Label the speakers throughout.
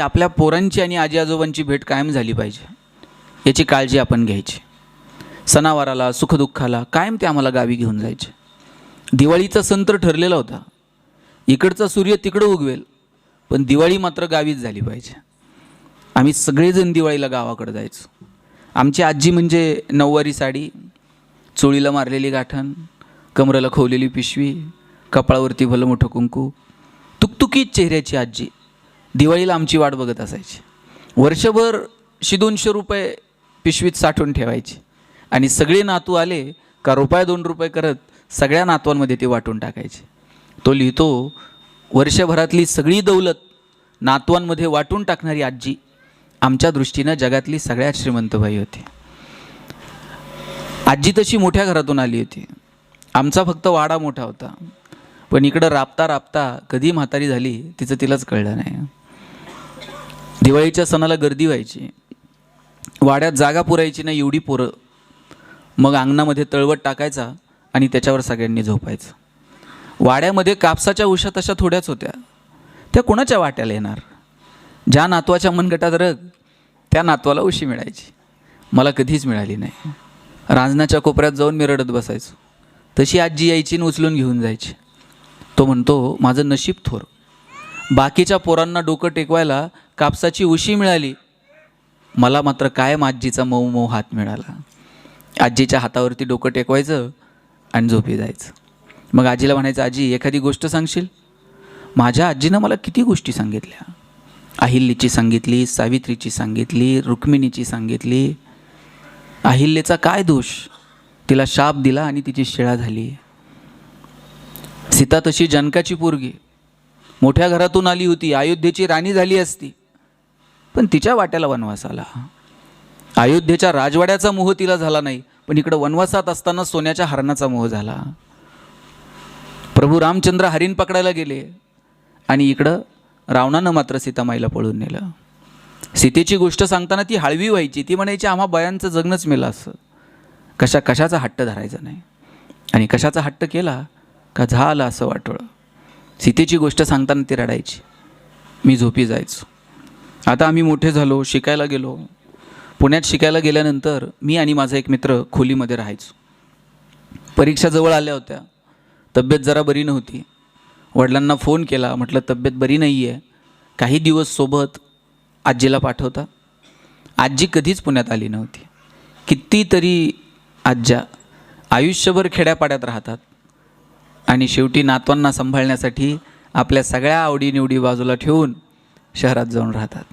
Speaker 1: की आपल्या पोरांची आणि आजी आजोबांची भेट कायम झाली पाहिजे. याची काळजी आपण घ्यायची. सणावाराला सुखदुःखाला कायम ते आम्हाला गावी घेऊन जायचे. दिवाळीचा सण तर ठरलेला होता. इकडचा सूर्य तिकडं उगवेल पण दिवाळी मात्र गावीच झाली पाहिजे. आम्ही सगळेजण दिवाळीला गावाकडे जायचो. आमची आजी म्हणजे नऊवारी साडी चोळीला मारलेली गाठण कमरेला खोवलेली पिशवी कपाळावरती भलं मोठं कुंकू तुकतुकीत चेहऱ्याची आजी. दिवाळीला आमची वाट बघत असायची. वर्षभर शे दोनशे रुपये पिशवीत साठवून ठेवायची. आणि सगळे नातू आले का रुपये दोन रुपये करत सगळ्या नातवांमध्ये ते वाटून टाकायचे. तो लिहितो वर्षभरातली सगळी दौलत नातवांमध्ये वाटून टाकणारी आजी आमच्या दृष्टीनं जगातली सगळ्यात श्रीमंत बाई होती. आजी तशी मोठ्या घरातून आली होती. आमचा फक्त वाडा मोठा होता. पण इकडं राबता राबता कधी म्हातारी झाली तिचं तिलाच कळलं नाही. दिवाळीच्या सणाला गर्दी व्हायची. वाड्यात जागा पुरायची नाही एवढी पोरं. मग अंगणामध्ये तळवट टाकायचा आणि त्याच्यावर सगळ्यांनी झोपायचं. वाड्यामध्ये कापसाच्या उशा तशा थोड्याच होत्या. त्या कोणाच्या वाट्याला येणार? ज्या नातवाच्या मनगटात रग त्या नातवाला उशी मिळायची. मला कधीच मिळाली नाही. रांजणाच्या कोपऱ्यात जाऊन मी रडत बसायचो. तशी आजी यायची आणि उचलून घेऊन जायची. तो म्हणतो माझं नशीब थोर. बाकीच्या पोरांना डोकं टेकवायला कापसाची उशी मिळाली. मला मात्र कायम आजीचा मऊ मऊ हात मिळाला. आजीच्या हातावरती डोकं टेकवायचं आणि झोपी जायचं. मग आजीला म्हणायचं आजी एखादी गोष्ट सांगशील? माझ्या आजीनं मला किती गोष्टी सांगितल्या. अहिल्याची सांगितली सावित्रीची सांगितली रुक्मिणीची सांगितली. अहिल्याचा काय दोष? तिला शाप दिला आणि तिची शिळा झाली. सीता तशी जनकाची पोरगी. मोठ्या घरातून आली होती. अयोध्येची राणी झाली असती. पण तिच्या वाट्याला वनवास आला. अयोध्येच्या राजवाड्याचा मोह तिला झाला नाही. पण इकडं वनवासात असताना सोन्याच्या हरणाचा मोह झाला. प्रभू रामचंद्र हरिण पकडायला गेले. आणि इकडं रावणानं मात्र सीतामाईला पळून नेलं. सीतेची गोष्ट सांगताना ती हळवी व्हायची. ती म्हणायची आम्हा बयांचं जगणंच मेलं असं. कशा कशाचा हट्ट धरायचा नाही. आणि कशाचा हट्ट केला? का झालं असं वाटोळं? सीतेची गोष्ट सांगताना ती रडायची. मी झोपी जायचो. आता आम्ही मोठे झालो शिकायला गेलो. पुण्यात शिकायला गेल्यानंतर मी आणि माझा एक मित्र खोलीमध्ये राहायचो. परीक्षा जवळ आल्या होत्या. तब्येत जरा बरी नव्हती. वडिलांना फोन केला म्हटलं तब्येत बरी नाही आहे काही दिवस सोबत आजीला पाठवता. आजी कधीच पुण्यात आली नव्हती. कितीतरी आज्या आयुष्यभर खेड्यापाड्यात राहतात. आणि शेवटी नातवांना सांभाळण्यासाठी आपल्या सगळ्या आवडीनिवडी बाजूला ठेवून शहरात जाऊन राहतात.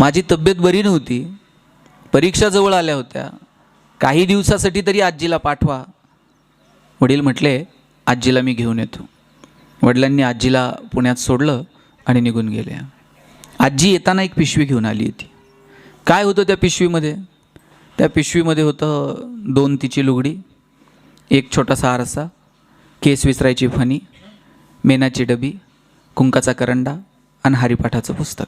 Speaker 1: माझी तब्येत बरी नव्हती. परीक्षा जवळ आल्या होत्या. काही दिवसासाठी तरी आजीला पाठवा. वडील म्हटले आजीला मी घेऊन येतो. वडिलांनी आजीला पुण्यात सोडलं आणि निघून गेले आजी येताना एक पिशवी घेऊन आली होती. काय होतं त्या पिशवीमध्ये? त्या पिशवीमध्ये होतं दोन तिची लुगडी एक छोटासा आरसा केस विसरायची फणी मेनाची डबी कुंकाचा करंडा आणि हरिपाठाचं पुस्तक.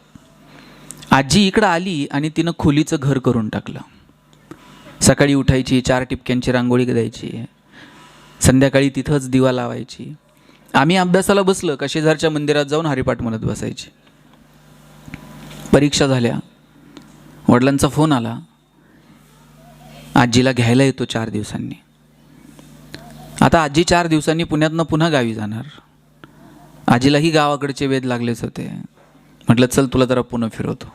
Speaker 1: आजी इकडं आली आणि तिनं खोलीचं घर करून टाकलं. सकाळी उठायची चार टिपक्यांची रांगोळी द्यायची संध्याकाळी तिथंच दिवा लावायची. आम्ही अभ्यासाला बसलं का शेजारच्या मंदिरात जाऊन हरिपाठ म्हणत बसायची. परीक्षा झाल्या. वडिलांचा फोन आला. आजीला घ्यायला येतो चार दिवसांनी. आता आजी चार दिवसांनी पुण्यातनं पुन्हा गावी जाणार. आजीलाही गावाकडचे वेध लागलेच होते. म्हटलं चल तुला जरा पुन्हा फिरवतो.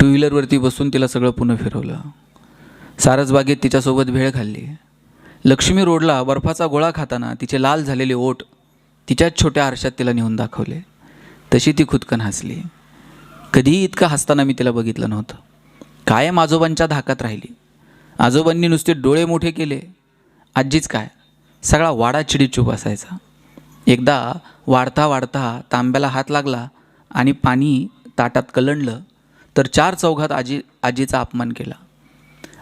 Speaker 1: टू व्हीलरवरती बसून तिला सगळं पुन्हा फिरवलं. सारसबागेत तिच्यासोबत भेळ खाल्ली. लक्ष्मी रोडला बर्फाचा गोळा खाताना तिचे लाल झालेले ओठ तिच्याच छोट्या आरशात तिला नेऊन दाखवले. तशी ती खुदकन हसली. कधीही इतकं हसताना मी तिला बघितलं नव्हतं. कायम आजोबांच्या धाकात राहिली. आजोबांनी नुसते डोळे मोठे केले. आजीच काय? सगळा वाडा चिडीचूप असायचा. एकदा वाढता वाढता तांब्याला हात लागला आणि पाणी ताटात कलंडलं तर चार चौघात आजी आजीचा अपमान केला.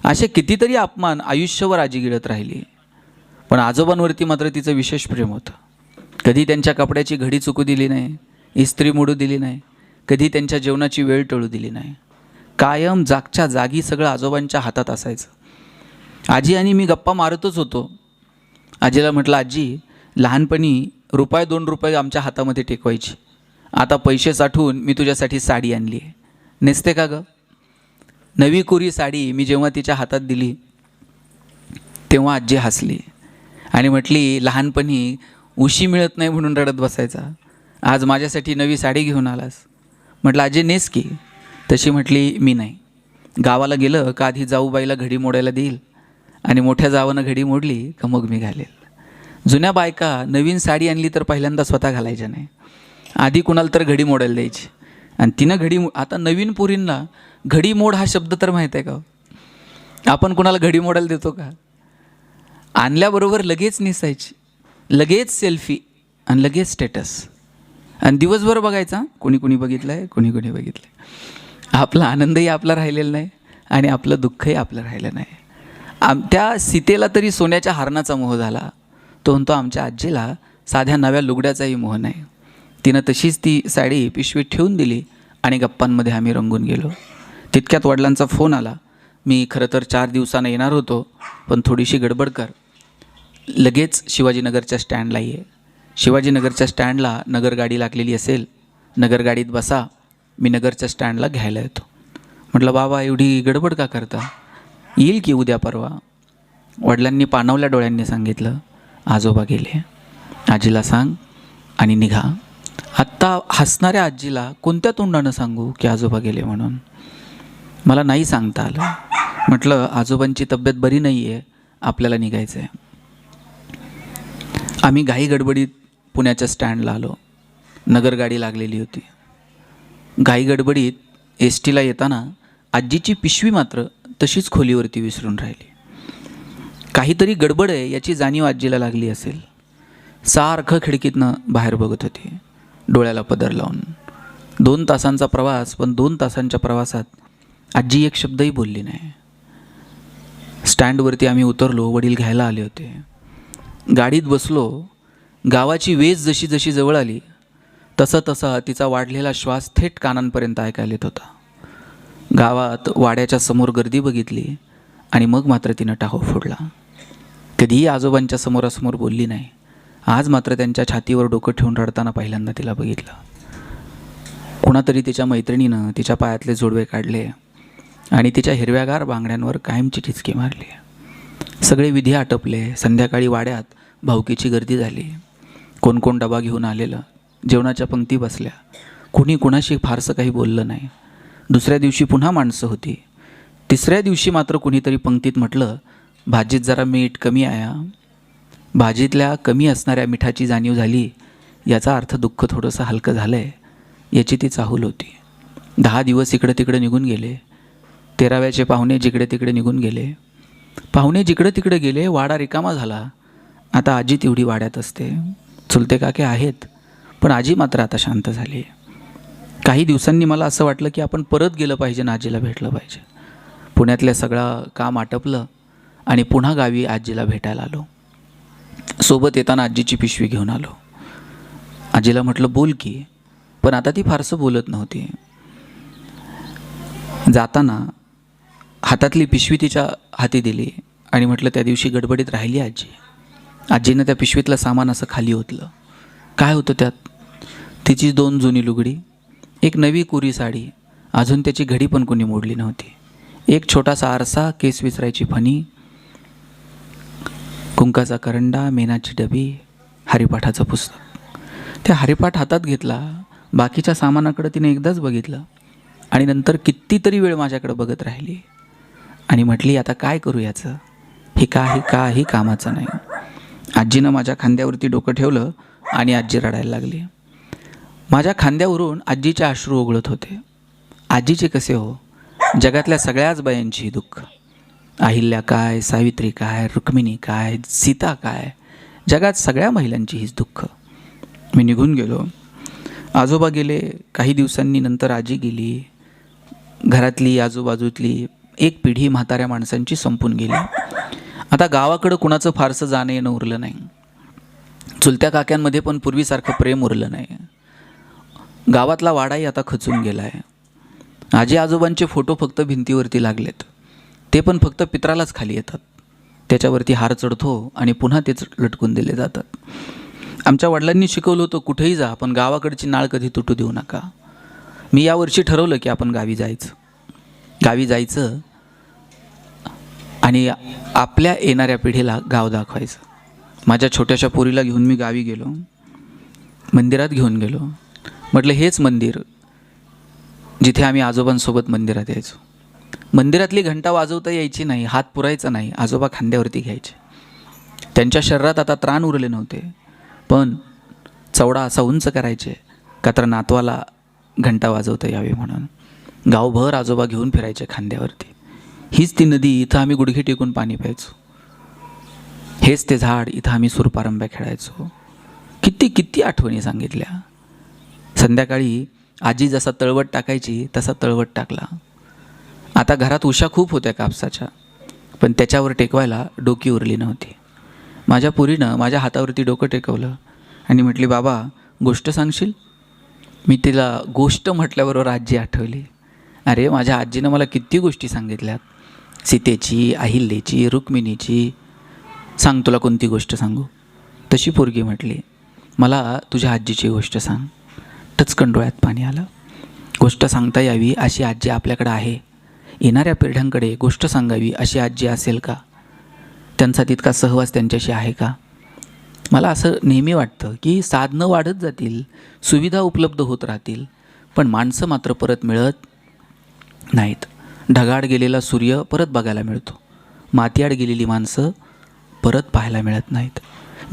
Speaker 1: असे कितीतरी अपमान आयुष्यभर आजी गिळत राहिली. पण आजोबांवरती मात्र तिचं विशेष प्रेम होतं. कधी त्यांच्या कपड्याची घडी चुकू दिली नाही इस्त्री मोडू दिली नाही कधी त्यांच्या जेवणाची वेळ टळू दिली नाही. कायम जागच्या जागी सगळं आजोबांच्या हातात असायचं. आजी आणि मी गप्पा मारतच होतो. आजीला म्हटलं आजी लहानपणी रुपये दोन रुपये आमच्या हातामध्ये टेकवायची. आता पैसे साठवून मी तुझ्यासाठी साडी आणली आहे. नेसते का गं? नवी कोरी साडी मी जेव्हा तिच्या हातात दिली तेव्हा आजी हसली आणि म्हटली लहानपणी उशी मिळत नाही म्हणून रडत बसायचा. आज माझ्यासाठी नवी साडी घेऊन आलास. म्हटलं आजी नेस की. तशी म्हटली मी नाही. गावाला गेलं का आधी जाऊबाईला घडी मोडायला देईल? आणि मोठ्या जावानं घडी मोडली का मग मी घालेल. जुन्या बायका नवीन साडी आणली तर पहिल्यांदा स्वतः घालायच्या नाही. आधी कुणाला तर घडी मोडायला द्यायची. आणि तिनं घडी मो- आता नवीन पोरींना घडी मोड हा शब्द तर माहीत आहे का हो? आपण कुणाला घडी मोडायला देतो का? आणल्याबरोबर लगेच नेसायची. लगेच सेल्फी आणि लगेच स्टेटस. आणि दिवसभर बघायचा कोणी कोणी बघितलं आहे कोणी कोणी बघितलं आहे आपला आनंदही आपला राहिलेला नाही आणि आपलं दुःखही आपलं राहिलं नाही. आम त्या सीतेला तरी सोन्याच्या हारणाचा मोह झाला. तो म्हणतो आमच्या आजीला साध्या नव्या लुगड्याचाही मोह नाही. तिनं तशीच ती साडी पिशवीत ठेवून दिली आणि गप्पांमध्ये आम्ही रंगून गेलो. तितक्यात वडिलांचा फोन आला. मी खरं तर चार दिवसानं येणार होतो पण थोडीशी गडबड कर. लगेच शिवाजीनगरच्या स्टँडला ये. शिवाजीनगरच्या स्टँडला नगर गाडी लागलेली असेल नगर गाडीत बसा. मी नगरच्या स्टँडला घ्यायला येतो. म्हटलं बाबा एवढी गडबड का करता? येईल की उद्या परवा? वडिलांनी पाणवल्या डोळ्यांनी सांगितलं आजोबा गेले. आजीला सांग आणि निघा. आत्ता हसणाऱ्या आजीला कोणत्या तोंडानं सांगू की आजोबा गेले म्हणून? मला नाही सांगता आलं. म्हटलं आजोबांची तब्येत बरी नाही आहे आपल्याला निघायचं आहे आम्ही घाई गडबडीत पुण्याच्या स्टँडला आलो. नगरगाडी लागलेली होती. घाई गडबडीत एस टीला येताना आजीची पिशवी मात्र तशीच खोलीवरती विसरून राहिली. काहीतरी गडबड आहे याची जाणीव आजीला लागली असेल. सारखं खिडकीतनं बाहेर बघत होती डोळ्याला पदर लावून. दोन तासांचा प्रवास पण दोन तासांच्या प्रवासात आजी एक शब्दही बोलली नाही. स्टँडवरती आम्ही उतरलो वडील घ्यायला आले होते. गाडीत बसलो गावाची वेज जशी जशी जवळ आली तसं तसा तिचा वाढलेला श्वास थेट कानांपर्यंत ऐकायला येत होता. गावात वाड्याच्या समोर गर्दी बघितली आणि मग मात्र तिनं टाहो फोडला. कधीही आजोबांच्या समोरासमोर बोलली नाही. आज मात्र त्यांच्या छातीवर डोकं ठेवून रडताना पहिल्यांदा तिला बघितलं. कुणातरी तिच्या मैत्रिणीनं तिच्या पायातले जोडवे काढले आणि तिच्या हिरव्यागार बांगड्यांवर कायमची ठिचकी मारली. सगळे विधी आटपले. संध्याकाळी वाड्यात भावकीची गर्दी झाली. कोण कोण डबा घेऊन आलेलं. जेवणाच्या पंक्ती बसल्या. कुणी कुणाशी फारसं काही बोललं नाही. दुसऱ्या दिवशी पुन्हा माणसं होती. तिसऱ्या दिवशी मात्र कुणीतरी पंक्तीत म्हटलं भाजीत जरा मीठ कमी आया. भाजीतल्या कमी असणाऱ्या मिठाची जाणीव झाली. याचा अर्थ दुःख थोडंसं हलकं झालं आहे याची ती चाहूल होती. दहा दिवस इकडं तिकडं निघून गेले. तेराव्याचे पाहुणे जिकडे तिकडे निघून गेले. पाहुणे जिकडं तिकडे गेले वाडा रिकामा झाला. आता आजी तेवढी वाड्यात असते. चुलते काके आहेत पण आजी मात्र आता शांत झाली. काही दिवसांनी मला असं वाटलं की आपण परत गेलं पाहिजे ना आजीला भेटलं पाहिजे. पुण्यातल्या सगळं काम आटपलं आणि पुन्हा गावी आजीला भेटायला आलो. सोबत येताना आजीची पिशवी घेऊन आलो. आजीला म्हटलं बोल की. पण आता ती फारसं बोलत नव्हती. जाताना हातातली पिशवी तिच्या हाती दिली आणि म्हटलं त्या दिवशी गडबडीत राहिली आजी. आजीनं त्या पिशवीतलं सामान असं खाली ओतलं. काय होतं त्यात? तिची दोन जुनी लुगडी एक नवी कोरी साडी. अजून त्याची घडी पण कोणी मोडली नव्हती. एक छोटासा आरसा केस विसरायची फणी कुंकाचा करंडा मेनाची डबी हरिपाठाचं पुस्तक. त्या हरिपाठ हातात घेतला. बाकीच्या सामानाकडं तिने एकदाच बघितलं. आणि नंतर कितीतरी वेळ माझ्याकडे बघत राहिली. आणि म्हटली आता काय करू याचं? हे काही काही कामाचं नाही. आजीनं माझ्या खांद्यावरती डोकं ठेवलं आणि आजी रडायला लागली. माझ्या खांद्यावरून आजीचे अश्रू ओघळत होते. आजीचे कसे हो? जगातल्या सगळ्याच बायांची दुःख. अहिल्या काय सावित्री काय रुक्मिणी काय सीता काय? जगात सगळ्या महिलांची हीच दुःख. मी निघून गेलो. आजोबा गेले काही दिवसांनी नंतर आजी गेली. घरातली आजूबाजूतली एक पिढी म्हाताऱ्या माणसांची संपून गेली. आता गावाकडं कुणाचं फारसं जाणं येणं उरलं नाही. चुलत्या काक्यांमध्ये पण पूर्वीसारखं प्रेम उरलं नाही. गावातला वाडाही आता खचून गेला आहे आजी आजोबांचे फोटो फक्त भिंतीवरती लागलेत. ते पण फक्त पित्रालाच खाली येतात. त्याच्यावरती हार चढतो आणि पुन्हा तेच लटकून दिले जातात. आमच्या वडिलांनी शिकवलं होतं कुठेही जा पण गावाकडची नाळ कधी तुटू देऊ नका. मी यावर्षी ठरवलं की आपण गावी जायचं. गावी जायचं आणि आपल्या येणाऱ्या पिढीला गाव दाखवायचं. माझ्या छोट्याशा पोरीला घेऊन मी गावी गेलो. मंदिरात घेऊन गेलो. म्हटलं हेच मंदिर जिथे आम्ही आजोबांसोबत मंदिरात यायचो. मंदिरातली घंटा वाजवता यायची नाही हात पुरायचा नाही आजोबा खांद्यावरती घ्यायचे. त्यांच्या शरीरात आता त्राण उरले नव्हते पण चवडा असा उंच करायचे का तर नातवाला घंटा वाजवता यावी म्हणून. गावभर आजोबा घेऊन फिरायचे खांद्यावरती. हीच ती नदी इथं आम्ही गुडघे टेकून पाणी प्यायचो. हेच ते झाड इथं आम्ही सुरपारंब्या खेळायचो. किती किती आठवणी सांगितल्या. संध्याकाळी आजी जसा तळवट टाकायची तसा तळवट टाकला. आता घरात उशा खूप होत्या कापसाच्या पण त्याच्यावर टेकवायला डोकी उरली नव्हती. माझ्या पुरीनं माझ्या हातावरती डोकं टेकवलं आणि म्हटली बाबा गोष्ट सांगशील? मी तिला गोष्ट म्हटल्याबरोबर आजी आठवली. अरे माझ्या आजीनं मला किती गोष्टी सांगितल्यात. सीतेची अहिल्याची रुक्मिणीची. सांग तुला कोणती गोष्ट सांगू? तशी पोरगी म्हटली मला तुझ्या आजीची गोष्ट सांग. टचकन डोळ्यात पाणी आलं. गोष्ट सांगता यावी अशी आजी आपल्याकडं आहे. येणाऱ्या पिढ्यांकडे गोष्ट सांगावी अशी आजी असेल का? त्यांचा तितका सहवास त्यांच्याशी आहे का? मला असं नेहमी वाटतं की साधनं वाढत जातील सुविधा उपलब्ध होत राहतील पण माणसं मात्र परत मिळत नाहीत. ढगाड गेलेला सूर्य परत बघायला मिळतो. मातीआड गेलेली माणसं परत पाहायला मिळत नाहीत.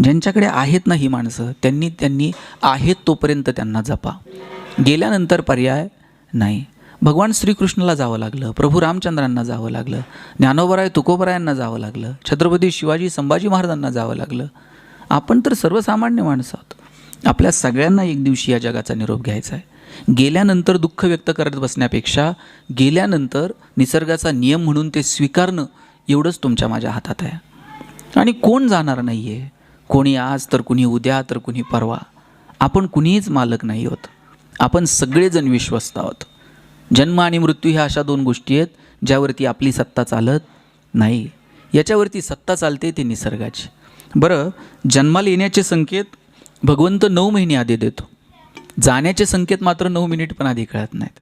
Speaker 1: ज्यांच्याकडे आहेत ना ही माणसं त्यांनी त्यांनी आहेत तोपर्यंत त्यांना जपा. गेल्यानंतर पर्याय नाही. भगवान श्रीकृष्णाला जावं लागलं प्रभू रामचंद्रांना जावं लागलं ज्ञानोबराय तुकोबरायांना जावं लागलं छत्रपती शिवाजी संभाजी महाराजांना जावं लागलं. आपण तर सर्वसामान्य माणसं आहोत. आपल्या सगळ्यांना एक दिवशी या जगाचा निरोप घ्यायचा आहे. गेल्यानंतर दुःख व्यक्त करत बसण्यापेक्षा गेल्यानंतर निसर्गाचा नियम म्हणून ते स्वीकारणं एवढंच तुमच्या माझ्या हातात आहे. आणि कोण जाणार नाही आहे कोणी आज तर कुणी उद्या तर कुणी परवा. आपण कुणीच मालक नाही आहोत आपण सगळेजण विश्वस्त आहोत. जन्म आणि मृत्यू ह्या अशा दोन गोष्टी आहेत ज्यावरती आपली सत्ता चालत नाही. याच्यावरती सत्ता चालते ती निसर्गाची. बरं जन्माला येण्याचे संकेत भगवंत नऊ महिने आधी देतो. जाण्याचे संकेत मात्र नऊ मिनिट पण आधी कळत नाहीत.